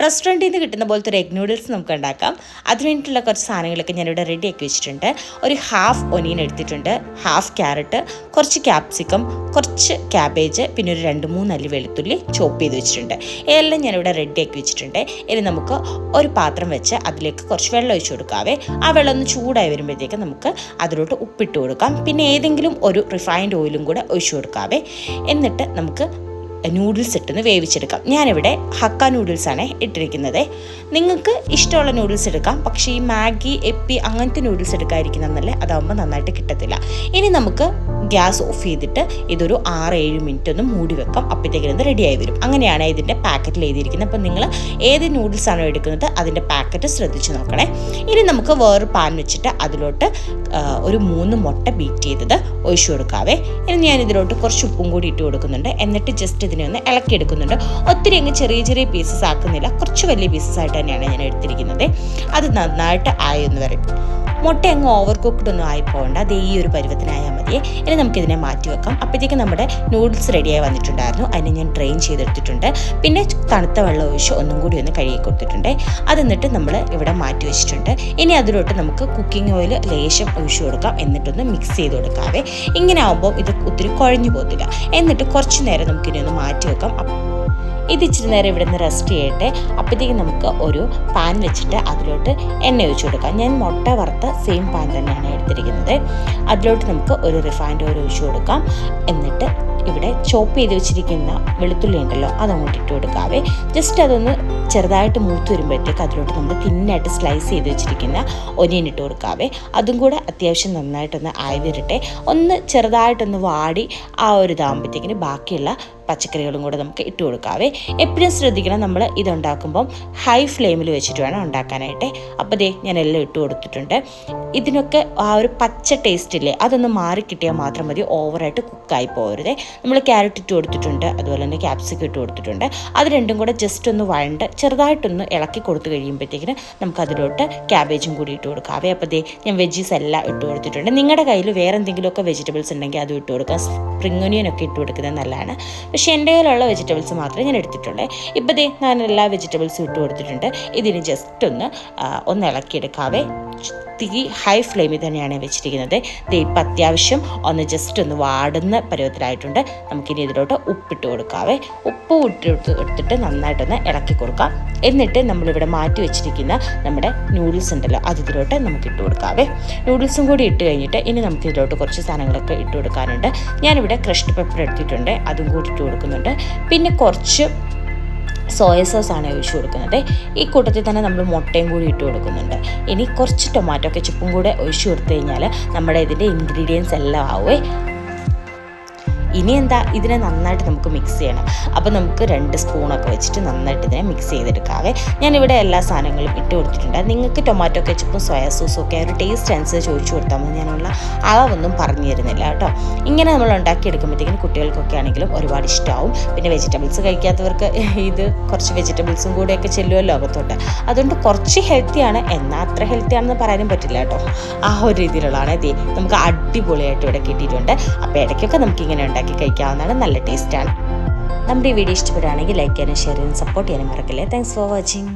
റെസ്റ്റോറന്റിൽ നിന്ന് കിട്ടുന്ന പോലത്തെ ഒരു എഗ് നൂഡിൽസ് നമുക്ക് ഉണ്ടാക്കാം. അതിന് വേണ്ടിയിട്ടുള്ള കുറച്ച് സാധനങ്ങളൊക്കെ ഞാനിവിടെ ആക്കി വെച്ചിട്ടുണ്ട്. ഒരു ഹാഫ് ഒനിയൻ എടുത്തിട്ടുണ്ട് ഹാഫ് ക്യാരറ്റ് കുറച്ച് ക്യാപ്സിക്കം കുറച്ച് ക്യാബേജ് പിന്നെ ഒരു രണ്ട് മൂന്ന് അല്ലി വെളുത്തുള്ളി ചോപ്പ് ചെയ്ത് വെച്ചിട്ടുണ്ട്. ഇതെല്ലാം ഞാനിവിടെ ആക്കി വെച്ചിട്ടുണ്ട്. ഇനി നമുക്ക് ഒരു പാത്രം വെച്ച് അതിലേക്ക് കുറച്ച് വെള്ളം ഒഴിച്ചു കൊടുക്കാവേ. ആ വെള്ളം ഒന്ന് ചൂടായി വരുമ്പോഴത്തേക്ക് നമുക്ക് അതിലോട്ട് ഉപ്പിട്ട് കൊടുക്കാം. പിന്നെ ഏതെങ്കിലും ഒരു റിഫൈൻഡ് ഓയിലും കൂടെ ഒഴിച്ചു കൊടുക്കാവേ. എന്നിട്ട് നമുക്ക് നൂഡിൽസ് ഇട്ടൊന്ന് വേവിച്ചെടുക്കാം. ഞാനിവിടെ ഹക്ക നൂഡിൽസാണ് ഇട്ടിരിക്കുന്നത്. നിങ്ങൾക്ക് ഇഷ്ടമുള്ള നൂഡിൽസ് എടുക്കാം. പക്ഷേ ഈ മാഗി എപ്പി അങ്ങനത്തെ നൂഡിൽസ് എടുക്കാതിരിക്കുന്നതല്ലേ അതാവുമ്പോൾ നന്നായിട്ട് കിട്ടത്തില്ല. ഇനി നമുക്ക് ഗ്യാസ് ഓഫ് ചെയ്തിട്ട് ഇതൊരു ആറ് ഏഴ് മിനിറ്റ് ഒന്ന് മൂടി വെക്കാം. അപ്പോഴത്തേക്കിനും ഇത് റെഡിയായി വരും. അങ്ങനെയാണ് ഇതിന്റെ പാക്കറ്റിൽ എഴുതിയിരിക്കുന്നത്. അപ്പോൾ നിങ്ങൾ ഏത് നൂഡിൽസ് ആണോ എടുക്കുന്നത് അതിന്റെ പാക്കറ്റ് ശ്രദ്ധിച്ച് നോക്കണേ. ഇനി നമുക്ക് വേറൊരു പാൻ വെച്ചിട്ട് അതിലോട്ട് ഒരു മൂന്ന് മുട്ട ബീറ്റ് ചെയ്തത് ഒഴിച്ചു കൊടുക്കാവേ. ഇനി ഞാൻ ഇതിലോട്ട് കുറച്ച് ഉപ്പും കൂടി ഇട്ട് കൊടുക്കുന്നുണ്ട്. എന്നിട്ട് ജസ്റ്റ് ഇതിനെ ഒന്ന് ഇളക്കി എടുക്കുന്നുണ്ട്. ഒത്തിരി അങ്ങ് ചെറിയ ചെറിയ പീസസ് ആക്കുന്നില്ല. കുറച്ച് വലിയ പീസസ് ആയിട്ട് തന്നെയാണ് ഞാൻ എടുത്തിരിക്കുന്നത്. അത് നന്നായിട്ട് ആയെന്ന് വരട്ടെ. മുട്ട അങ്ങ് ഓവർ കുക്ക്ഡ് ഒന്നും ആയി പോകണ്ട. അത് ഈ ഒരു പരുവത്തിനായാൽ മതി ഇനി നമുക്കിതിനെ മാറ്റി വെക്കാം. അപ്പോഴത്തേക്ക് നമ്മുടെ നൂഡിൽസ് റെഡിയായി വന്നിട്ടുണ്ടായിരുന്നു. അതിനെ ഞാൻ ഡ്രെയിൻ ചെയ്തെടുത്തിട്ടുണ്ട്. പിന്നെ തണുത്ത വെള്ളം ഒഴിച്ച് ഒന്നും കൂടി ഒന്ന് കഴുകി കൊടുത്തിട്ടുണ്ട്. അതെന്നിട്ട് നമ്മൾ ഇവിടെ മാറ്റി വെച്ചിട്ടുണ്ട്. ഇനി അതിലോട്ട് നമുക്ക് കുക്കിംഗ് ഓയിൽ ലേശം ഒഴിച്ചു കൊടുക്കാം. എന്നിട്ടൊന്ന് മിക്സ് ചെയ്ത് കൊടുക്കാവേ. ഇങ്ങനെ ആകുമ്പോൾ ഇത് ഒത്തിരി കുഴഞ്ഞു പോകത്തില്ല. എന്നിട്ട് കുറച്ച് നേരം നമുക്കിനി ഒന്ന് മാറ്റി വെക്കാം. ഇത് ഇച്ചിരി നേരം ഇവിടെ നിന്ന് റെസ്റ്റ് ചെയ്യട്ടെ. അപ്പോഴത്തേക്കും നമുക്ക് ഒരു പാൻ വെച്ചിട്ട് അതിലോട്ട് എണ്ണ ഒഴിച്ചു കൊടുക്കാം. ഞാൻ മുട്ട വറുത്ത സെയിം പാൻ തന്നെയാണ് എടുത്തിരിക്കുന്നത്. അതിലോട്ട് നമുക്ക് ഒരു റിഫൈൻഡ് ഓയിൽ ഒഴിച്ചു കൊടുക്കാം. എന്നിട്ട് ഇവിടെ ചോപ്പ് ചെയ്ത് വെച്ചിരിക്കുന്ന വെളുത്തുള്ളി ഉണ്ടല്ലോ അതങ്ങോട്ട് ഇട്ട് കൊടുക്കാവേ. ജസ്റ്റ് അതൊന്ന് ചെറുതായിട്ട് മൂത്ത് വരുമ്പോഴത്തേക്ക് അതിലോട്ട് നമ്മൾ തിന്നായിട്ട് സ്ലൈസ് ചെയ്ത് വെച്ചിരിക്കുന്ന ഒനിയൻ ഇട്ട് കൊടുക്കാവേ. അതും കൂടെ അത്യാവശ്യം നന്നായിട്ടൊന്ന് ആയി വരട്ടെ ഒന്ന് ചെറുതായിട്ടൊന്ന് വാടി ആ ഒരു ഇതാകുമ്പോഴത്തേക്കിന് ബാക്കിയുള്ള പച്ചക്കറികളും കൂടെ നമുക്ക് ഇട്ട് കൊടുക്കാവേ. എപ്പോഴും ശ്രദ്ധിക്കണം നമ്മൾ ഇതുണ്ടാക്കുമ്പം ഹൈ ഫ്ലെയിമിൽ വെച്ചിട്ട് വേണം ഉണ്ടാക്കാനായിട്ട്. അപ്പോൾ ദേ ഞാൻ എല്ലാം ഇട്ട് കൊടുത്തിട്ടുണ്ട്. ഇതിനൊക്കെ ആ ഒരു പച്ച ടേസ്റ്റ് ഇല്ലേ അതൊന്ന് മാറിക്കിട്ടിയാൽ മാത്രം മതി. ഓവറായിട്ട് കുക്കായി പോകരുതേ. നമ്മൾ ക്യാരറ്റ് ഇട്ട് കൊടുത്തിട്ടുണ്ട് അതുപോലെ തന്നെ ക്യാപ്സിക്കം ഇട്ട് കൊടുത്തിട്ടുണ്ട്. അത് രണ്ടും കൂടെ ജസ്റ്റ് ഒന്ന് വഴണ്ട് ചെറുതായിട്ടൊന്ന് ഇളക്കി കൊടുത്തു കഴിയുമ്പോഴത്തേക്കിന് നമുക്കതിലോട്ട് ക്യാബേജും കൂടി ഇട്ട് കൊടുക്കാവേ. അപ്പോൾ ദേ ഞാൻ വെജീസ് എല്ലാം ഇട്ട് കൊടുത്തിട്ടുണ്ട്. നിങ്ങളുടെ കയ്യിൽ വേറെ എന്തെങ്കിലുമൊക്കെ വെജിറ്റബിൾസ് ഉണ്ടെങ്കിൽ അതും ഇട്ട് കൊടുക്കാം. ഒനിയൻ ഒക്കെ ഇട്ട് കൊടുക്കുന്നത് നല്ലതാണ്. പക്ഷേ എന്റെ കയ്യിലുള്ള വെജിറ്റബിൾസ് മാത്രമേ ഞാൻ എടുത്തിട്ടുള്ളൂ. ഇപ്പോൾ ദേ ഞാൻ എല്ലാ വെജിറ്റബിൾസും ഇട്ട് കൊടുത്തിട്ടുണ്ട്. ഇതിന് ജസ്റ്റ് ഒന്ന് ഒന്ന് ഇളക്കിയെടുക്കാവേ. തീ ഹൈ ഫ്ലെയിമിൽ തന്നെയാണ് വെച്ചിരിക്കുന്നത്. ദേ ഇപ്പം അത്യാവശ്യം ഒന്ന് ജസ്റ്റ് ഒന്ന് വാടുന്ന പരുവത്തിലായിട്ടുണ്ട്. നമുക്കിനി ഇതിലോട്ട് ഉപ്പിട്ട് കൊടുക്കാവേ. ഉപ്പ് ഇട്ട് എടുത്തിട്ട് നന്നായിട്ടൊന്ന് ഇളക്കി കൊടുക്കാം. എന്നിട്ട് നമ്മളിവിടെ മാറ്റി വെച്ചിരിക്കുന്ന നമ്മുടെ നൂഡിൽസ് ഉണ്ടല്ലോ അത് ഇതിലോട്ട് നമുക്ക് ഇട്ട് കൊടുക്കാവേ. നൂഡിൽസും കൂടി ഇട്ട് കഴിഞ്ഞിട്ട് ഇനി നമുക്ക് ഇതിലോട്ട് കുറച്ച് സാധനങ്ങളൊക്കെ ഇട്ട് കൊടുക്കാനുണ്ട്. ഞാനിവിടെ ക്രഷ്ഡ് പെപ്പർ എടുത്തിട്ടുണ്ട് അതും കൂടി ഇട്ട് കൊടുക്കുന്നുണ്ട്. പിന്നെ കുറച്ച് സോയ സോസ് ആണ് ഒഴിച്ചു കൊടുക്കുന്നത്. ഈ കൂട്ടത്തിൽ തന്നെ നമ്മൾ മുട്ടയും കൂടി ഇട്ട് കൊടുക്കുന്നുണ്ട്. ഇനി കുറച്ച് ടൊമാറ്റോ കെച്ചപ്പും കൂടെ ഒഴിച്ചു കൊടുത്തു കഴിഞ്ഞാൽ നമ്മുടെ ഇതിന്റെ ഇൻഗ്രീഡിയൻസ് എല്ലാം ആവുമേ ഇനി എന്താ ഇതിനെ നന്നായിട്ട് നമുക്ക് മിക്സ് ചെയ്യണം. അപ്പോൾ നമുക്ക് രണ്ട് സ്പൂണൊക്കെ വെച്ചിട്ട് നന്നായിട്ട് ഇതിനെ മിക്സ് ചെയ്തെടുക്കാവേ ഞാനിവിടെ എല്ലാ സാധനങ്ങളും ഇട്ട് കൊടുത്തിട്ടുണ്ട്. നിങ്ങൾക്ക് ടൊമാറ്റോ കെച്ചപ്പും സോയാ സോസും ഒക്കെ ഒരു ടേസ്റ്റ് അനുസരിച്ച് ചോദിച്ചു കൊടുത്താൽ മതി. ഞാനുള്ള അളവൊന്നും പറഞ്ഞു തരുന്നില്ല കേട്ടോ. ഇങ്ങനെ നമ്മൾ ഉണ്ടാക്കിയെടുക്കുമ്പോഴത്തേക്കും കുട്ടികൾക്കൊക്കെ ആണെങ്കിലും ഒരുപാട് ഇഷ്ടമാവും പിന്നെ വെജിറ്റബിൾസ് കഴിക്കാത്തവർക്ക് ഇത് കുറച്ച് വെജിറ്റബിൾസും കൂടെയൊക്കെ ചെല്ലുമല്ലോ ലോകത്തോട്ട്. അതുകൊണ്ട് കുറച്ച് ഹെൽത്തിയാണ് എന്നാൽ അത്ര ഹെൽത്തിയാണെന്ന് പറയാനും പറ്റില്ല കേട്ടോ. ആ ഒരു രീതിയിലുള്ളതാണ്. നമുക്ക് അടിപൊളിയായിട്ട് ഇവിടെ കിട്ടിയിട്ടുണ്ട്. അപ്പോൾ ഇടയ്ക്കൊക്കെ നമുക്ക് ഇങ്ങനെ ഉണ്ടാക്കി കഴിക്കാവുന്നതാണ്. നല്ല ടേസ്റ്റാണ് നമ്മുടെ ഈ വീഡിയോ ഇഷ്ടപ്പെടുകയാണെങ്കിൽ ലൈക്ക് ചെയ്യാനും ഷെയർ ചെയ്യാനും സപ്പോർട്ട് ചെയ്യാനും മറക്കില്ലേ. Thanks for watching